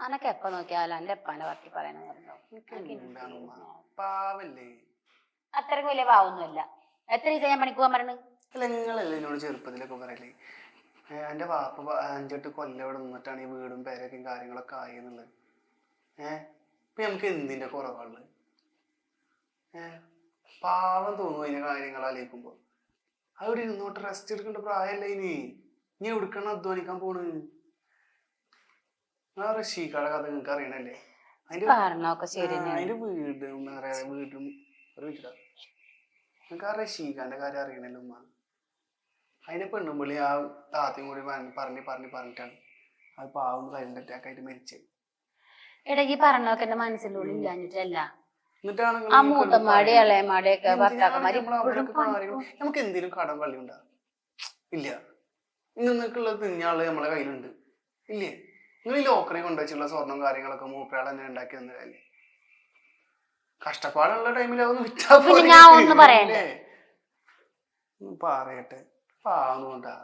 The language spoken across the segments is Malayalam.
അനക്ക് എപ്പ നോക്കിയാലും എന്റെ എപ്പാന്റെ പറ്റി പറയണ അത്രയ്ക്ക് വലിയ പാവൊന്നുമില്ല. എത്ര ദിവസം ഞാൻ പണിക്ക് പോകാൻ പറഞ്ഞു അല്ല നിങ്ങളല്ലേ എന്നോട് ചെറുപ്പത്തിലൊക്കെ പറയലേ? എന്റെ വാപ്പ അഞ്ചെട്ട് കൊല്ലം ഇവിടെ നിന്നിട്ടാണ് ഈ വീടും പേരൊക്കെയും കാര്യങ്ങളൊക്കെ ആയി എന്നുള്ളത് ഏഹ് ഇപ്പൊ നമുക്ക് എന്തിന്റെ കുറവുള്ളത്? ഏഹ് പാവം തോന്നുന്നു അതിന്റെ കാര്യങ്ങൾ ആലോചിക്കുമ്പോ. അവിടെ ഇരുന്നോട്ട് റെസ്റ്റ് എടുക്കേണ്ട പ്രായമല്ല ഇനി? ഇനി എവിടുക്കണം അധ്വാനിക്കാൻ പോണ് ആ കഥ നിങ്ങൾക്ക് അറിയണല്ലേ? അതിന്റെ പറഞ്ഞൊക്കെ ശരി ആ, അതിന്റെ വീടും എന്താ പറയാ വീടും ഒരു മിനിറ്റ് നിങ്ങൾക്ക് ആ റഷീഖാന്റെ കാര്യം അറിയണല്ലോ ഉമ്മ. അതിന്റെ പെണ്ണും പുള്ളി ആ താത്തയും കൂടി പറഞ്ഞ് പറഞ്ഞ് പറഞ്ഞ് പറഞ്ഞിട്ടാണ്. അത് പാവം സൈലന്റ് അറ്റാക്ക് ആയിട്ട് മരിച്ചത് എടാ ഈ പറഞ്ഞൊക്കെ എന്റെ മനസ്സിന്റെ ഉള്ളിൽ ഇല്ലാഞ്ഞിട്ടല്ല. എന്നിട്ടാണ് ആ മൂത്തമ്മാടി ഇളയമാടി ഒക്കെ ഭർത്താക്കന്മാര് ഇപ്പോഴും കാര്യങ്ങൾ? നമുക്ക് എന്തെങ്കിലും കടം കളി ഉണ്ടാ ഇല്ല നിങ്ങൾക്കുള്ളത് തിന്നാൾ നമ്മളെ കയ്യിലുണ്ട്. ഇല്ലേ? നിങ്ങൾ ഈ ലോക്കറി കൊണ്ടുവച്ചുള്ള സ്വർണം കാര്യങ്ങളൊക്കെ മൂപ്പയാൾ തന്നെ ഉണ്ടാക്കി തന്നതല്ലേ കഷ്ടപ്പാടുള്ള ടൈമിൽ അതൊന്നും വിറ്റാ പറയട്ടെ? പാവന്നുകൊണ്ടാ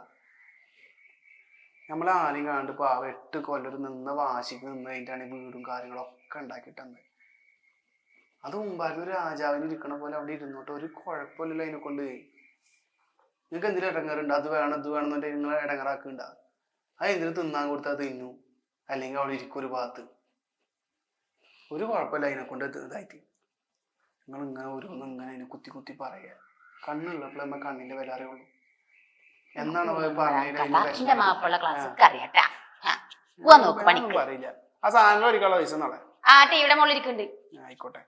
നമ്മൾ ആരെയും കാണണ്ട് പാവ എട്ട് കൊല്ലം നിന്ന വാശിക്ക് നിന്ന് കഴിഞ്ഞിട്ടാണ് ഈ വീടും കാര്യങ്ങളൊക്കെ ഉണ്ടാക്കി തന്നെ അത് മുമ്പായിരുന്നു ഒരു രാജാവിന് ഇരിക്കണ പോലെ അവിടെ ഇരുന്നോട്ട് ഒരു കുഴപ്പമില്ലല്ലോ അതിനെ കൊണ്ട്. നിങ്ങൾക്ക് എന്തിനും ഇടങ്ങാറുണ്ട്? അത് വേണം ഇത് വേണം എന്നുണ്ടെങ്കിൽ നിങ്ങളെ ഇടങ്ങാറാക്കുന്നുണ്ട? അത് എന്തിനു തിന്നാൻ കൊടുത്താൽ തിന്നു? അല്ലെങ്കിൽ അവിടെ ഇരിക്കും ഒരു ഭാഗത്ത്. ഒരു കുഴപ്പമില്ല അതിനെ കൊണ്ട് ഇത് ഇതായിട്ട്. നിങ്ങൾ ഇങ്ങനെ ഓരോന്ന് ഇങ്ങനെ അതിനെ കുത്തി കുത്തി പറയുക. കണ്ണുള്ളപ്പോൾ നമ്മൾ കണ്ണിന്റെ വില അറിയുള്ളൂ എന്നാണ് പണിക്ക്. പറയില്ല. ആ സാധനം ഒരിക്കാനുള്ള പൈസ നാളെ. ആയിക്കോട്ടെ.